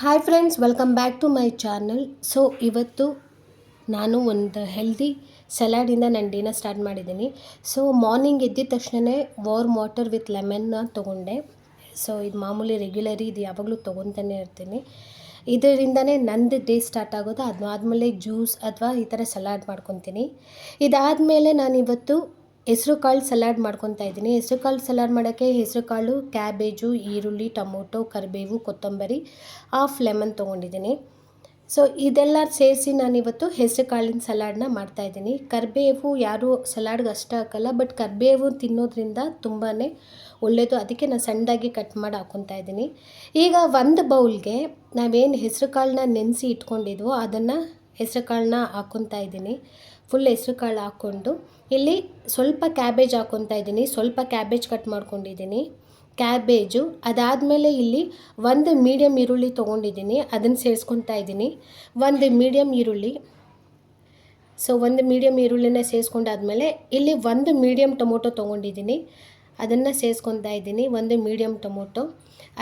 Hi friends welcome back to my channel so ಇವತ್ತು ನಾನು ಒಂದು ಹೆಲ್ದಿ ಸಲಾಡಿಂದ ನಾನು ಡೇನ ಸ್ಟಾರ್ಟ್ ಮಾಡಿದ್ದೀನಿ. ಸೊ ಮಾರ್ನಿಂಗ್ ಎದ್ದಿದ ತಕ್ಷಣವೇ ವಾರ್ಮ್ ವಾಟರ್ ವಿತ್ ಲೆಮನ್ನ ತೊಗೊಂಡೆ. ಸೊ ಇದು ಮಾಮೂಲಿ ರೆಗ್ಯುಲರಿ ಇದು ಯಾವಾಗಲೂ ತೊಗೊತಾನೆ ಇರ್ತೀನಿ. ಇದರಿಂದನೇ ನಂದು ಡೇ ಸ್ಟಾರ್ಟ್ ಆಗೋದು. ಅದಾದಮೇಲೆ ಜ್ಯೂಸ್ ಅಥವಾ ಈ ಥರ ಸಲಾಡ್ ಮಾಡ್ಕೊತೀನಿ. ಇದಾದಮೇಲೆ ನಾನಿವತ್ತು ಹೆಸ್ರು ಕಾಳು ಸಲಾಡ್ ಮಾಡ್ಕೊತಾ ಇದ್ದೀನಿ. ಹೆಸರು ಕಾಳು ಸಲಾಡ್ ಮಾಡೋಕ್ಕೆ ಹೆಸರುಕಾಳು ಕ್ಯಾಬೇಜು, ಈರುಳ್ಳಿ, ಟೊಮೊಟೊ, ಕರಿಬೇವು, ಕೊತ್ತಂಬರಿ, ಹಾಫ್ ಲೆಮನ್ ತೊಗೊಂಡಿದ್ದೀನಿ. ಸೊ, ಇದೆಲ್ಲ ಸೇರಿಸಿ ನಾನಿವತ್ತು ಹೆಸರು ಕಾಳಿನ ಸಲಾಡನ್ನ ಮಾಡ್ತಾಯಿದ್ದೀನಿ ಕರಿಬೇವು ಯಾರೂ ಸಲಾಡ್ಗೆ ಅಷ್ಟು ಹಾಕಲ್ಲ, ಬಟ್ ಕರಿಬೇವು ತಿನ್ನೋದ್ರಿಂದ ತುಂಬಾ ಒಳ್ಳೆಯದು ಅದಕ್ಕೆ ನಾನು ಸಣ್ಣದಾಗಿ ಕಟ್ ಮಾಡಿ ಹಾಕ್ಕೊತಾ ಇದ್ದೀನಿ. ಈಗ ಒಂದು ಬೌಲ್ಗೆ ನಾವೇನು ಹೆಸ್ರು ಕಾಳನ್ನ ನೆನೆಸಿ ಇಟ್ಕೊಂಡಿದ್ವೋ ಅದನ್ನು ಹೆಸ್ರು ಕಾಳನ್ನ ಹಾಕ್ಕೊತಾ ಇದ್ದೀನಿ. ಫುಲ್ ಹೆಸ್ರು ಕಾಳು ಹಾಕ್ಕೊಂಡು ಇಲ್ಲಿ ಸ್ವಲ್ಪ ಕ್ಯಾಬೇಜ್ ಹಾಕ್ಕೊತಾ ಇದ್ದೀನಿ. ಸ್ವಲ್ಪ ಕ್ಯಾಬೇಜ್ ಕಟ್ ಮಾಡ್ಕೊಂಡಿದ್ದೀನಿ. ಕ್ಯಾಬೇಜು ಅದಾದಮೇಲೆ ಇಲ್ಲಿ ಒಂದು ಮೀಡಿಯಮ್ ಈರುಳ್ಳಿ ತೊಗೊಂಡಿದ್ದೀನಿ. ಅದನ್ನು ಸೇರಿಸ್ಕೊತಾ ಇದ್ದೀನಿ. ಒಂದು ಮೀಡಿಯಮ್ ಈರುಳ್ಳಿ. ಸೊ ಒಂದು ಮೀಡಿಯಮ್ ಈರುಳ್ಳಿನ ಸೇರಿಸ್ಕೊಂಡಾದ್ಮೇಲೆ ಇಲ್ಲಿ ಒಂದು ಮೀಡಿಯಮ್ ಟೊಮೊಟೊ ತೊಗೊಂಡಿದ್ದೀನಿ. ಅದನ್ನು ಸೇರಿಸ್ಕೊತಾ ಇದ್ದೀನಿ, ಒಂದು ಮೀಡಿಯಮ್ ಟೊಮೊಟೊ.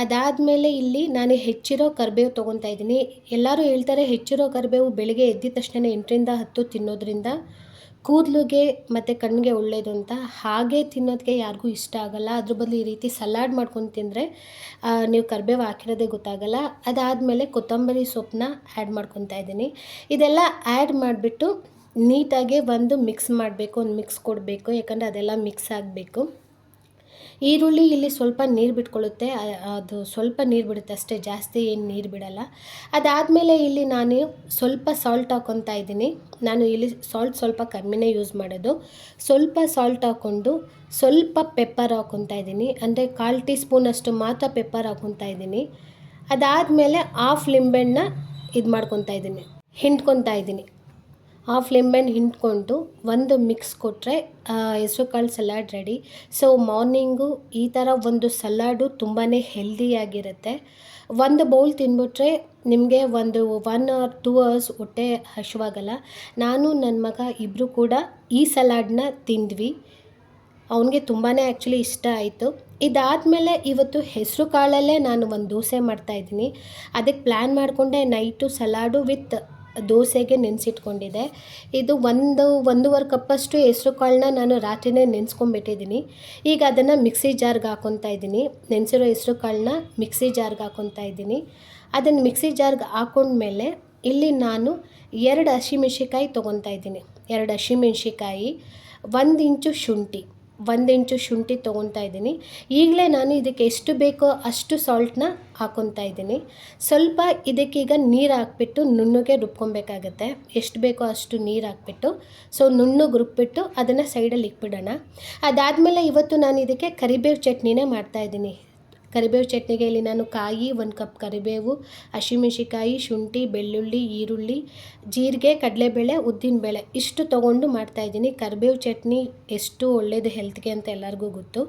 ಅದಾದಮೇಲೆ ಇಲ್ಲಿ ನಾನು ಹೆಚ್ಚಿರೋ ಕರಿಬೇವು ತೊಗೊತಾ ಇದ್ದೀನಿ. ಎಲ್ಲರೂ ಹೇಳ್ತಾರೆ ಹೆಚ್ಚಿರೋ ಕರಿಬೇವು ಬೆಳಗ್ಗೆ ಎದ್ದಿದ ತಕ್ಷಣ ಎಂಟರಿಂದ ಹತ್ತು ತಿನ್ನೋದ್ರಿಂದ ಕೂದಲಿಗೆ ಮತ್ತು ಕಣ್ಣಿಗೆ ಒಳ್ಳೆಯದು ಅಂತ. ಹಾಗೆ ತಿನ್ನೋದಕ್ಕೆ ಯಾರಿಗೂ ಇಷ್ಟ ಆಗೋಲ್ಲ. ಅದ್ರ ಬದಲು ಈ ರೀತಿ ಸಲಾಡ್ ಮಾಡ್ಕೊಂಡು ತಿಂದರೆ ನೀವು ಕರಿಬೇವು ಹಾಕಿರೋದೇ ಗೊತ್ತಾಗಲ್ಲ. ಅದಾದಮೇಲೆ ಕೊತ್ತಂಬರಿ ಸೊಪ್ಪನ್ನ ಆ್ಯಡ್ ಮಾಡ್ಕೊತಾ ಇದ್ದೀನಿ. ಇದೆಲ್ಲ ಆ್ಯಡ್ ಮಾಡಿಬಿಟ್ಟು ನೀಟಾಗಿ ಒಂದು ಮಿಕ್ಸ್ ಮಾಡಬೇಕು, ಒಂದು ಮಿಕ್ಸ್ ಕೊಡಬೇಕು. ಯಾಕಂದರೆ ಅದೆಲ್ಲ ಮಿಕ್ಸ್ ಆಗಬೇಕು. ಈರುಳ್ಳಿ ಇಲ್ಲಿ ಸ್ವಲ್ಪ ನೀರು ಬಿಟ್ಕೊಳ್ಳುತ್ತೆ ಅದು ಸ್ವಲ್ಪ ನೀರು ಬಿಡುತ್ತೆ ಅಷ್ಟೇ, ಜಾಸ್ತಿ ಏನು ನೀರು ಬಿಡಲ್ಲ. ಅದಾದಮೇಲೆ ಇಲ್ಲಿ ನಾನು ಸ್ವಲ್ಪ ಸಾಲ್ಟ್ ಹಾಕ್ಕೊತಾ ಇದ್ದೀನಿ. ನಾನು ಇಲ್ಲಿ ಸಾಲ್ಟ್ ಸ್ವಲ್ಪ ಕಮ್ಮಿನೇ ಯೂಸ್ ಮಾಡೋದು. ಸ್ವಲ್ಪ ಸಾಲ್ಟ್ ಹಾಕ್ಕೊಂಡು ಸ್ವಲ್ಪ ಪೆಪ್ಪರ್ ಹಾಕ್ಕೊತಾ ಇದ್ದೀನಿ. ಅಂದರೆ ಕಾಲು ಟೀ ಸ್ಪೂನಷ್ಟು ಮಾತ್ರ ಪೆಪ್ಪರ್ ಹಾಕ್ಕೊತಾ ಇದ್ದೀನಿ. ಅದಾದಮೇಲೆ ಹಾಫ್ ಲಿಂಬೆಹಣ್ಣ ಇದು ಮಾಡ್ಕೊತಾ ಇದ್ದೀನಿ. ಹಿಂಡ್ಕೊತಾ ಇದ್ದೀನಿ. ಹಾಫ್ ಲಿಂಬೆಹಣ್ಣು ಹಿಂಡ್ಕೊಂಡು ಒಂದು ಮಿಕ್ಸ್ ಕೊಟ್ಟರೆ ಹೆಸ್ರು ಕಾಳು ಸಲಾಡ್ ರೆಡಿ ಸೊ ಮಾರ್ನಿಂಗು ಈ ಥರ ಒಂದು ಸಲಾಡು ತುಂಬಾ ಹೆಲ್ದಿಯಾಗಿರುತ್ತೆ ಒಂದು ಬೌಲ್ ತಿಂದ್ಬಿಟ್ರೆ ನಿಮಗೆ ಒಂದು ಒನ್ ಆರ್ ಟೂ ಅವರ್ಸ್ ಹೊಟ್ಟೆ ಹಶ್ವಾಗಲ್ಲ. ನಾನು ನನ್ನ ಮಗ ಇಬ್ಬರು ಕೂಡ ಈ ಸಲಾಡನ್ನ ತಿಂದ್ವಿ. ಅವನಿಗೆ ತುಂಬಾ ಆ್ಯಕ್ಚುಲಿ ಇಷ್ಟ ಆಯಿತು. ಇದಾದಮೇಲೆ ಇವತ್ತು ಹೆಸರು ಕಾಳಲ್ಲೇ ನಾನು ಒಂದು ದೋಸೆ ಮಾಡ್ತಾಯಿದ್ದೀನಿ ಅದಕ್ಕೆ ಪ್ಲ್ಯಾನ್ ಮಾಡಿಕೊಂಡೆ ನೈಟು ಸಲಾಡು ವಿತ್ ದೋಸೆಗೆ ನೆನೆಸಿಟ್ಕೊಂಡಿದ್ದೆ. ಇದು ಒಂದು, ಒಂದೂವರೆ ಕಪ್ಪಷ್ಟು ಹೆಸ್ರು ಕಾಳನ್ನ ನಾನು ರಾತ್ರಿನೇ ನೆನೆಸ್ಕೊಂಬಿಟ್ಟಿದ್ದೀನಿ. ಈಗ ಅದನ್ನು ಮಿಕ್ಸಿ ಜಾರ್ಗೆ ಹಾಕ್ಕೊತಾ ಇದ್ದೀನಿ. ನೆನೆಸಿರೋ ಹೆಸ್ರು ಕಾಳನ್ನ ಮಿಕ್ಸಿ ಜಾರ್ಗೆ ಹಾಕ್ಕೊತಾ ಇದ್ದೀನಿ. ಅದನ್ನು ಮಿಕ್ಸಿ ಜಾರ್ಗೆ ಹಾಕೊಂಡ್ಮೇಲೆ ಇಲ್ಲಿ ನಾನು ಎರಡು ಹಸಿಮೆಣ್ಸಿಕಾಯಿ ತೊಗೊತಾ ಇದ್ದೀನಿ. ಎರಡು ಹಸಿಮೆಣ್ಸಿಕಾಯಿ ಒಂದು ಇಂಚು ಶುಂಠಿ. ಒಂದು ಇಂಚು ಶುಂಠಿ ತೊಗೊತಾ ಇದ್ದೀನಿ. ಈಗಲೇ ನಾನು ಇದಕ್ಕೆ ಎಷ್ಟು ಬೇಕೋ ಅಷ್ಟು ಸಾಲ್ಟನ್ನ ಹಾಕೊತಾ ಇದ್ದೀನಿ. ಸ್ವಲ್ಪ ಇದಕ್ಕೀಗ ನೀರು ಹಾಕ್ಬಿಟ್ಟು ನುಣ್ಣಗೆ ರುಬ್ಕೊಬೇಕಾಗತ್ತೆ ಎಷ್ಟು ಬೇಕೋ ಅಷ್ಟು ನೀರು ಹಾಕ್ಬಿಟ್ಟು. ಸೊ ನುಣ್ಣಗೆ ರುಬ್ಬಿಟ್ಟು ಅದನ್ನು ಸೈಡಲ್ಲಿ ಇಕ್ಬಿಡೋಣ. ಅದಾದಮೇಲೆ ಇವತ್ತು ನಾನು ಇದಕ್ಕೆ ಕರಿಬೇವು ಚಟ್ನಿನೇ ಮಾಡ್ತಾಯಿದ್ದೀನಿ ಕರಿಬೇವು ಚಟ್ನಿಗೆ ಇಲ್ಲಿ ನಾನು ಕಾಯಿ, ಒಂದು ಕಪ್ ಕರಿಬೇವು ಹಸಿಮೆಣಸಿಕಾಯಿ ಶುಂಠಿ, ಬೆಳ್ಳುಳ್ಳಿ, ಈರುಳ್ಳಿ, ಜೀರಿಗೆ, ಕಡಲೆಬೇಳೆ ಉದ್ದಿನಬೇಳೆ ಇಷ್ಟು ತೊಗೊಂಡು ಮಾಡ್ತಾಯಿದ್ದೀನಿ ಕರಿಬೇವು ಚಟ್ನಿ ಎಷ್ಟು ಒಳ್ಳೆಯದು ಹೆಲ್ತ್ಗೆ ಅಂತ ಎಲ್ಲರಿಗೂ ಗೊತ್ತು.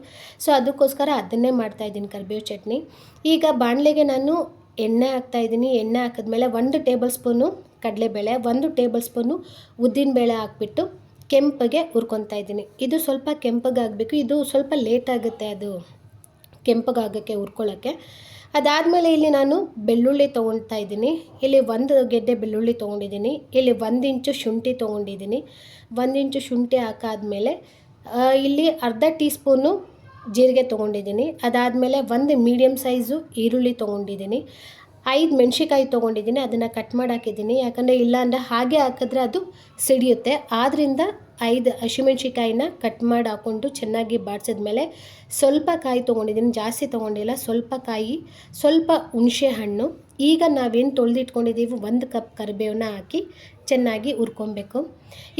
ಸೊ ಅದಕ್ಕೋಸ್ಕರ ಅದನ್ನೇ ಮಾಡ್ತಾಯಿದ್ದೀನಿ ಕರಿಬೇವು ಚಟ್ನಿ. ಈಗ ಬಾಣಲೆಗೆ ನಾನು ಎಣ್ಣೆ ಹಾಕ್ತಾಯಿದ್ದೀನಿ ಎಣ್ಣೆ ಹಾಕಿದ್ಮೇಲೆ ಒಂದು ಟೇಬಲ್ ಸ್ಪೂನು ಕಡಲೆಬೇಳೆ, ಒಂದು ಟೇಬಲ್ ಸ್ಪೂನು ಉದ್ದಿನಬೇಳೆ ಹಾಕ್ಬಿಟ್ಟು ಕೆಂಪಗೆ ಹುರ್ಕೊತಾ ಇದ್ದೀನಿ. ಇದು ಸ್ವಲ್ಪ ಕೆಂಪಗಾಗಬೇಕು. ಇದು ಸ್ವಲ್ಪ ಲೇಟ್ ಆಗುತ್ತೆ ಅದು. ಕೆಂಪಗಾಗೋಕ್ಕೆ ಹುರ್ಕೊಳ್ಳೋಕ್ಕೆ. ಅದಾದಮೇಲೆ ಇಲ್ಲಿ ನಾನು ಬೆಳ್ಳುಳ್ಳಿ ತೊಗೊಳ್ತಾ ಇದ್ದೀನಿ. ಇಲ್ಲಿ ಒಂದು ಗೆಡ್ಡೆ ಬೆಳ್ಳುಳ್ಳಿ ತೊಗೊಂಡಿದ್ದೀನಿ. ಇಲ್ಲಿ ಒಂದು ಇಂಚು ಶುಂಠಿ ತೊಗೊಂಡಿದ್ದೀನಿ. ಒಂದು ಇಂಚು ಶುಂಠಿ ಹಾಕಾದ್ಮೇಲೆ ಇಲ್ಲಿ ಅರ್ಧ ಟೀ ಸ್ಪೂನು ಜೀರಿಗೆ ತೊಗೊಂಡಿದ್ದೀನಿ. ಅದಾದಮೇಲೆ ಒಂದು ಮೀಡಿಯಮ್ ಸೈಜು ಈರುಳ್ಳಿ ತೊಗೊಂಡಿದ್ದೀನಿ. ಐದು ಮೆಣ್ಸಿಕಾಯಿ ತೊಗೊಂಡಿದ್ದೀನಿ. ಅದನ್ನು ಕಟ್ ಮಾಡಿ ಹಾಕಿದ್ದೀನಿ ಯಾಕಂದರೆ ಇಲ್ಲಾಂದರೆ ಹಾಗೆ ಹಾಕಿದ್ರೆ ಅದು ಸಿಡಿಯುತ್ತೆ. ಆದ್ದರಿಂದ ಐದು ಹಸಿಮೆಣ್ಸಿಕಾಯಿನ ಕಟ್ ಮಾಡಿ ಹಾಕ್ಕೊಂಡು ಚೆನ್ನಾಗಿ ಬಾಡಿಸಿದ್ಮೇಲೆ ಸ್ವಲ್ಪ ಕಾಯಿ ತೊಗೊಂಡಿದ್ದೀನಿ, ಜಾಸ್ತಿ ತೊಗೊಂಡಿಲ್ಲ, ಸ್ವಲ್ಪ ಕಾಯಿ, ಸ್ವಲ್ಪ ಹುಣಸೆ ಹಣ್ಣು. ಈಗ ನಾವೇನು ತೊಳೆದಿಟ್ಕೊಂಡಿದ್ದೀವಿ, ಒಂದು ಕಪ್ ಕರಿಬೇವನ್ನ ಹಾಕಿ ಚೆನ್ನಾಗಿ ಹುರ್ಕೊಬೇಕು.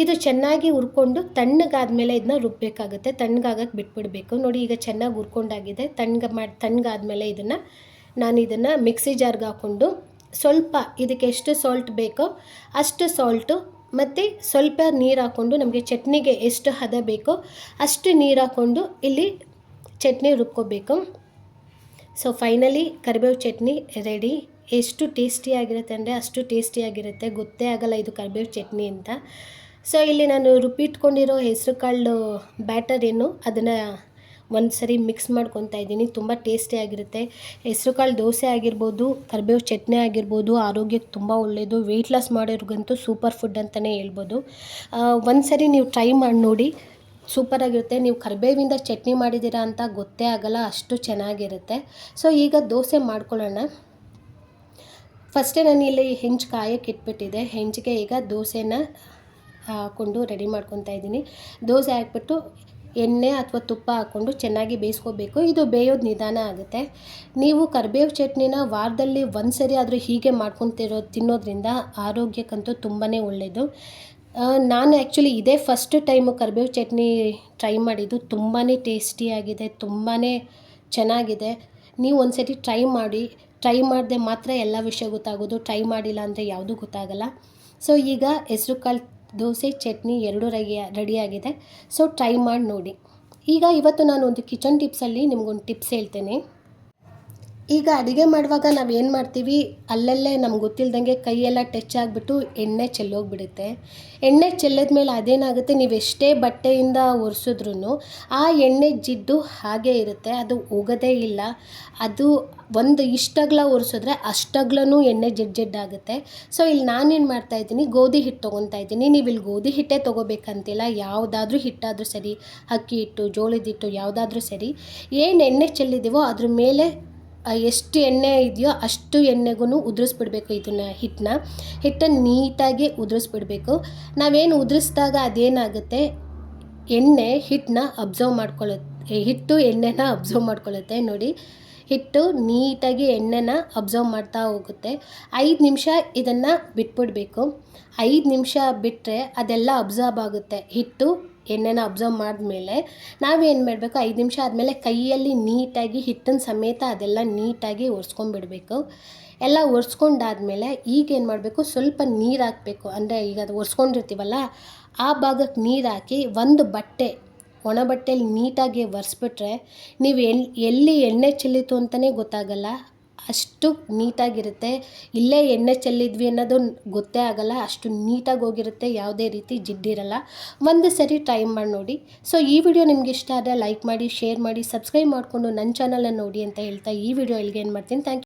ಇದು ಚೆನ್ನಾಗಿ ಹುರ್ಕೊಂಡು ತಣ್ಣಗಾದ್ಮೇಲೆ ಇದನ್ನ ರುಬ್ಬಬೇಕಾಗುತ್ತೆ ತಣ್ಣಗಾಗಕ್ಕೆ ಬಿಟ್ಬಿಡಬೇಕು. ನೋಡಿ ಈಗ ಚೆನ್ನಾಗಿ ಹುರ್ಕೊಂಡಾಗಿದೆ ತಣ್ಣಗೆ ಮಾಡಿ ತಣ್ಣಗಾದ್ಮೇಲೆ ಇದನ್ನು ನಾನು ಇದನ್ನು ಮಿಕ್ಸಿ ಜಾರ್ಗೆ ಹಾಕ್ಕೊಂಡು ಸ್ವಲ್ಪ ಇದಕ್ಕೆ ಎಷ್ಟು ಸಾಲ್ಟ್ ಬೇಕೋ ಅಷ್ಟು ಸಾಲ್ಟು ಮತ್ತು ಸ್ವಲ್ಪ ನೀರು ಹಾಕ್ಕೊಂಡು ನಮಗೆ ಚಟ್ನಿಗೆ ಎಷ್ಟು ಹದ ಬೇಕೋ ಅಷ್ಟು ನೀರು ಹಾಕ್ಕೊಂಡು ಇಲ್ಲಿ ಚಟ್ನಿ ರುಬ್ಕೋಬೇಕು. ಸೊ ಫೈನಲಿ ಕರಿಬೇವು ಚಟ್ನಿ ರೆಡಿ ಎಷ್ಟು ಟೇಸ್ಟಿಯಾಗಿರುತ್ತೆ ಅಂದರೆ ಅಷ್ಟು ಟೇಸ್ಟಿಯಾಗಿರುತ್ತೆ ಗೊತ್ತೇ ಆಗಲ್ಲ ಇದು ಕರಿಬೇವು ಚಟ್ನಿ ಅಂತ. ಸೊ ಇಲ್ಲಿ ನಾನು ರುಬ್ಬಿಟ್ಕೊಂಡಿರೋ ಹೆಸರು ಕಾಳು ಬ್ಯಾಟರ್ ಏನು ಅದನ್ನು ಒಂದು ಸರಿ ಮಿಕ್ಸ್ ಮಾಡ್ಕೊತಾ ಇದ್ದೀನಿ. ತುಂಬ ಟೇಸ್ಟಿಯಾಗಿರುತ್ತೆ ಹೆಸರುಕಾಳು ದೋಸೆ ಆಗಿರ್ಬೋದು, ಕರಿಬೇವು ಚಟ್ನಿ ಆಗಿರ್ಬೋದು, ಆರೋಗ್ಯಕ್ಕೆ ತುಂಬ ಒಳ್ಳೆಯದು ವೆಯ್ಟ್ ಲಾಸ್ ಮಾಡೋರಿಗಂತೂ ಸೂಪರ್ ಫುಡ್ ಅಂತಲೇ ಹೇಳ್ಬೋದು. ಒಂದು ಸರಿ ನೀವು ಟ್ರೈ ಮಾಡಿ ನೋಡಿ. ಸೂಪರಾಗಿರುತ್ತೆ ನೀವು ಕರಿಬೇವಿಂದ ಚಟ್ನಿ ಮಾಡಿದ್ದೀರಾ ಅಂತ ಗೊತ್ತೇ ಆಗಲ್ಲ, ಅಷ್ಟು ಚೆನ್ನಾಗಿರುತ್ತೆ. ಸೊ ಈಗ ದೋಸೆ ಮಾಡ್ಕೊಳ್ಳೋಣ. ಫಸ್ಟೇ ನಾನು ಇಲ್ಲಿ ಹೆಂಚು ಕಾಯಕ್ಕೆ ಇಟ್ಬಿಟ್ಟಿದೆ ಹೆಂಚಿಗೆ ಈಗ ದೋಸೆನ ಹಾಕ್ಕೊಂಡು ರೆಡಿ ಮಾಡ್ಕೊತಾ ಇದ್ದೀನಿ. ದೋಸೆ ಹಾಕ್ಬಿಟ್ಟು ಎಣ್ಣೆ ಅಥವಾ ತುಪ್ಪ ಹಾಕ್ಕೊಂಡು ಚೆನ್ನಾಗಿ ಬೇಯಿಸ್ಕೋಬೇಕು. ಇದು ಬೇಯೋದು ನಿಧಾನ ಆಗುತ್ತೆ. ನೀವು ಕರಿಬೇವು ಚಟ್ನಿನ ವಾರದಲ್ಲಿ ಒಂದು ಸರಿ ಆದರೂ ಹೀಗೆ ಮಾಡ್ಕೊತಿರೋ, ತಿನ್ನೋದ್ರಿಂದ ಆರೋಗ್ಯಕ್ಕಂತೂ ತುಂಬಾ ಒಳ್ಳೆಯದು ನಾನು ಆ್ಯಕ್ಚುಲಿ ಇದೇ ಫಸ್ಟ್ ಟೈಮು ಕರಿಬೇವು ಚಟ್ನಿ ಟ್ರೈ ಮಾಡಿದ್ದು. ತುಂಬಾ ಟೇಸ್ಟಿಯಾಗಿದೆ ತುಂಬಾ ಚೆನ್ನಾಗಿದೆ. ನೀವು ಒಂದು ಸತಿ ಟ್ರೈ ಮಾಡಿ ಟ್ರೈ ಮಾಡಿದೆ ಮಾತ್ರ ಎಲ್ಲ ವಿಷಯ ಗೊತ್ತಾಗೋದು ಟ್ರೈ ಮಾಡಿಲ್ಲ ಅಂದರೆ ಯಾವುದೂ ಗೊತ್ತಾಗಲ್ಲ. ಸೊ ಈಗ ಹೆಸ್ರು ಕಾಳು ದೋಸೆ, ಚಟ್ನಿ ಎರಡೂ ರೆಡಿ ರೆಡಿಯಾಗಿದೆ ಸೊ ಟ್ರೈ ಮಾಡಿ ನೋಡಿ. ಈಗ ಇವತ್ತು ನಾನು ಒಂದು ಕಿಚನ್ ಟಿಪ್ಸಲ್ಲಿ ನಿಮ್ಗೊಂದು ಟಿಪ್ಸ್ ಹೇಳ್ತೇನೆ. ಈಗ ಅಡುಗೆ ಮಾಡುವಾಗ ನಾವು ಏನು ಮಾಡ್ತೀವಿ? ಅಲ್ಲಲ್ಲೇ ನಮ್ಗೆ ಗೊತ್ತಿಲ್ದಂಗೆ ಕೈಯೆಲ್ಲ ಟಚ್ ಆಗಿಬಿಟ್ಟು ಎಣ್ಣೆ ಚೆಲ್ಲೋಗ್ಬಿಡುತ್ತೆ. ಎಣ್ಣೆ ಚೆಲ್ಲದ ಮೇಲೆ ಅದೇನಾಗುತ್ತೆ? ನೀವು ಎಷ್ಟೇ ಬಟ್ಟೆಯಿಂದ ಒರೆಸಿದ್ರೂ ಆ ಎಣ್ಣೆ ಜಿಡ್ಡು ಹಾಗೇ ಇರುತ್ತೆ. ಅದು ಹೋಗೋದೇ ಇಲ್ಲ. ಅದು ಒಂದು ಇಷ್ಟಗ್ಲ ಒರೆಸಿದ್ರೆ ಅಷ್ಟಗ್ಲೂ ಎಣ್ಣೆ ಜಿಡ್ ಜಿಡ್ಡಾಗುತ್ತೆ ಸೊ, ಇಲ್ಲಿ ನಾನೇನು ಮಾಡ್ತಾಯಿದ್ದೀನಿ ಗೋಧಿ ಹಿಟ್ಟು ತೊಗೊತಾ ಇದ್ದೀನಿ. ನೀವು ಇಲ್ಲಿ ಗೋಧಿ ಹಿಟ್ಟೇ ತೊಗೋಬೇಕಂತಿಲ್ಲ. ಯಾವುದಾದ್ರೂ ಹಿಟ್ಟಾದರೂ ಸರಿ. ಅಕ್ಕಿ ಹಿಟ್ಟು, ಜೋಳದ ಹಿಟ್ಟು ಯಾವುದಾದ್ರೂ ಸರಿ. ಏನು ಎಣ್ಣೆ ಚೆಲ್ಲಿದ್ದೀವೋ ಅದ್ರ ಮೇಲೆ ಎಷ್ಟು ಎಣ್ಣೆ ಇದೆಯೋ ಅಷ್ಟು ಎಣ್ಣೆಗೂ ಉದುರಿಸ್ಬಿಡ್ಬೇಕು ಇದನ್ನು ಹಿಟ್ಟನ್ನ. ಹಿಟ್ಟನ್ನು ನೀಟಾಗಿ ಉದುರಿಸ್ಬಿಡ್ಬೇಕು. ನಾವೇನು ಉದುರಿಸಿದಾಗ ಅದೇನಾಗುತ್ತೆ? ಎಣ್ಣೆ ಹಿಟ್ಟನ್ನ ಅಬ್ಸರ್ವ್ ಮಾಡ್ಕೊಳ್ಳುತ್ತೆ ಹಿಟ್ಟು ಎಣ್ಣೆನ ಅಬ್ಸರ್ವ್ ಮಾಡ್ಕೊಳ್ಳುತ್ತೆ ನೋಡಿ. ಹಿಟ್ಟು ನೀಟಾಗಿ ಎಣ್ಣೆನ ಅಬ್ಸರ್ವ್ ಮಾಡ್ತಾ ಹೋಗುತ್ತೆ. ಐದು ನಿಮಿಷ ಇದನ್ನು ಬಿಟ್ಬಿಡಬೇಕು. ಐದು ನಿಮಿಷ ಬಿಟ್ಟರೆ ಅದೆಲ್ಲ ಅಬ್ಸರ್ವ್ ಆಗುತ್ತೆ. ಹಿಟ್ಟು ಎಣ್ಣೆನ ಅಬ್ಸರ್ವ್ ಮಾಡಿದ್ಮೇಲೆ ನಾವೇನು ಮಾಡಬೇಕು? ಐದು ನಿಮಿಷ ಆದಮೇಲೆ ಕೈಯಲ್ಲಿ ನೀಟಾಗಿ, ಹಿಟ್ಟಿನ ಸಮೇತ ಅದೆಲ್ಲ ನೀಟಾಗಿ ಒರೆಸ್ಕೊಂಡ್ಬಿಡ್ಬೇಕು. ಎಲ್ಲ ಒರೆಸ್ಕೊಂಡಾದ್ಮೇಲೆ ಈಗ ಏನು ಮಾಡಬೇಕು? ಸ್ವಲ್ಪ ನೀರು ಹಾಕಬೇಕು. ಅಂದರೆ ಈಗ ಅದು ಒರೆಸ್ಕೊಂಡಿರ್ತೀವಲ್ಲ, ಆ ಭಾಗಕ್ಕೆ ನೀರು ಹಾಕಿ ಒಂದು ಬಟ್ಟೆ, ಒಣ ಬಟ್ಟೆಯಲ್ಲಿ ನೀಟಾಗಿ ಒರೆಸ್ಬಿಟ್ರೆ, ನೀವು ಎಲ್, ಎಲ್ಲಿ ಎಣ್ಣೆ ಚೆಲ್ಲಿತು ಅಂತಲೇ ಗೊತ್ತಾಗಲ್ಲ. ಅಷ್ಟು ನೀಟಾಗಿರುತ್ತೆ. ಇಲ್ಲೇ ಎಣ್ಣೆ ಚೆಲ್ಲಿದ್ವಿ ಅನ್ನೋದು ಗೊತ್ತೇ ಆಗಲ್ಲ. ಅಷ್ಟು ನೀಟಾಗಿ ಹೋಗಿರುತ್ತೆ. ಯಾವುದೇ ರೀತಿ ಜಿಡ್ಡಿರಲ್ಲ. ಒಂದು ಸರಿ ಟ್ರೈ ಮಾಡಿ ನೋಡಿ. ಸೊ ಈ ವಿಡಿಯೋ ನಿಮ್ಗೆ ಇಷ್ಟ ಆದರೆ ಲೈಕ್ ಮಾಡಿ ಶೇರ್ ಮಾಡಿ ಸಬ್ಸ್ಕ್ರೈಬ್ ಮಾಡಿಕೊಂಡು ನನ್ನ ಚಾನಲನ್ನು ನೋಡಿ ಅಂತ ಹೇಳ್ತಾ ಈ ವಿಡಿಯೋ ಇಲ್ಲಿಗೆ ಏನು ಮಾಡ್ತೀನಿ. Thank you